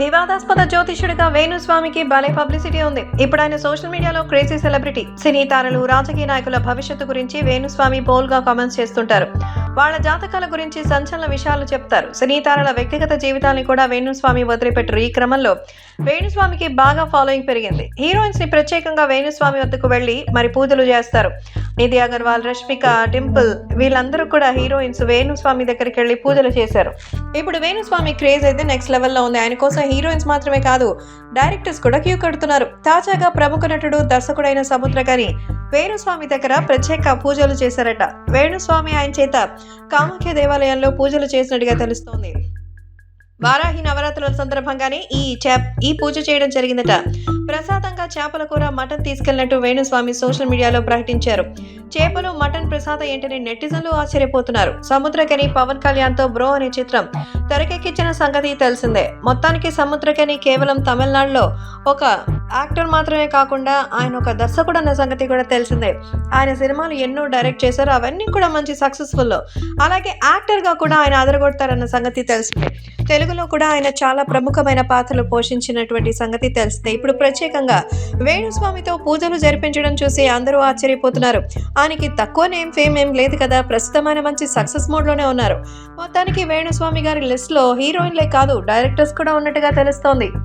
వివాదాస్పద జ్యోతిష్యుడిగా వేణుస్వామికి భలే పబ్లిసిటీ ఉంది. ఇప్పుడు ఆయన సోషల్ మీడియాలో క్రేజీ సెలబ్రిటీ సినీ తారలు రాజకీయ నాయకుల భవిష్యత్తు గురించి వేణుస్వామి బోల్గా కామెంట్స్ చేస్తుంటారు. వాళ్ళ జాతకాల గురించి సంచలన విషయాలు చెప్తారు. సినీ తారల వ్యక్తిగత జీవితాన్ని కూడా వేణుస్వామి వదిలిపెట్టారు. ఈ క్రమంలో వేణుస్వామికి బాగా ఫాలోయింగ్ పెరిగింది. హీరోయిన్స్ని ప్రత్యేకంగా వేణుస్వామి వద్దకు వెళ్ళి మరి పూజలు చేస్తారు. నిధి అగర్వాల్ రష్మిక టెంపుల్ వీళ్ళందరూ కూడా హీరోయిన్స్ వేణుస్వామి దగ్గరికి వెళ్ళి పూజలు చేశారు. ఇప్పుడు వేణుస్వామి క్రేజ్ అయితే నెక్స్ట్ లెవెల్లో ఉంది. ఆయన కోసం హీరోయిన్స్ మాత్రమే కాదు డైరెక్టర్స్ కూడా క్యూ కడుతున్నారు. తాజాగా ప్రముఖ నటుడు దర్శకుడైన సముద్రకని వేణుస్వామి దగ్గర ప్రత్యేక పూజలు చేశారట. వేణుస్వామి ఆయన చేత కామాఖ్య దేవాలయంలో పూజలు చేసినట్టుగా తెలుస్తోంది. వారాహి నవరాత్రుల సందర్భంగానే ఈ ఈ పూజ చేయడం జరిగిందట. ప్రసాదంగా చేపల కూర మటన్ తీసుకెళ్ళినట్టు వేణుస్వామి సోషల్ మీడియాలో ప్రకటించారు. చేపలు మటన్ ప్రసాదం ఏంటని నెటిజన్లు ఆశ్చర్యపోతున్నారు. సముద్రకని పవన్ కళ్యాణ్తో బ్రో అనే చిత్రం. తెరకెక్కించిన సంగతి తెలిసిందే. మొత్తానికి సముద్రకని కేవలం తమిళనాడులో ఒక యాక్టర్ మాత్రమే కాకుండా ఆయన ఒక దర్శకుడు అన్న సంగతి కూడా తెలిసిందే. ఆయన సినిమాలు ఎన్నో డైరెక్ట్ చేశారు అవన్నీ కూడా మంచి సక్సెస్ఫుల్ అలాగే యాక్టర్గా కూడా ఆయన అదరగొడతారన్న సంగతి తెలిసిందే. తెలుగులో కూడా ఆయన చాలా ప్రముఖమైన పాత్రలు పోషించినటువంటి సంగతి తెలిసిందే. ఇప్పుడు ప్రత్యేకంగా వేణుస్వామితో పూజలు జరిపించడం చూసి అందరూ ఆశ్చర్యపోతున్నారు. ఆయనకి తక్కువ నేమ్ ఫేమ్ ఏం లేదు కదా. ప్రస్తుతం ఆయన మంచి సక్సెస్ మోడ్లోనే ఉన్నారు. మొత్తానికి వేణుస్వామి గారి లిస్ట్లో హీరోయిన్లే కాదు డైరెక్టర్స్ కూడా ఉన్నట్టుగా తెలుస్తోంది.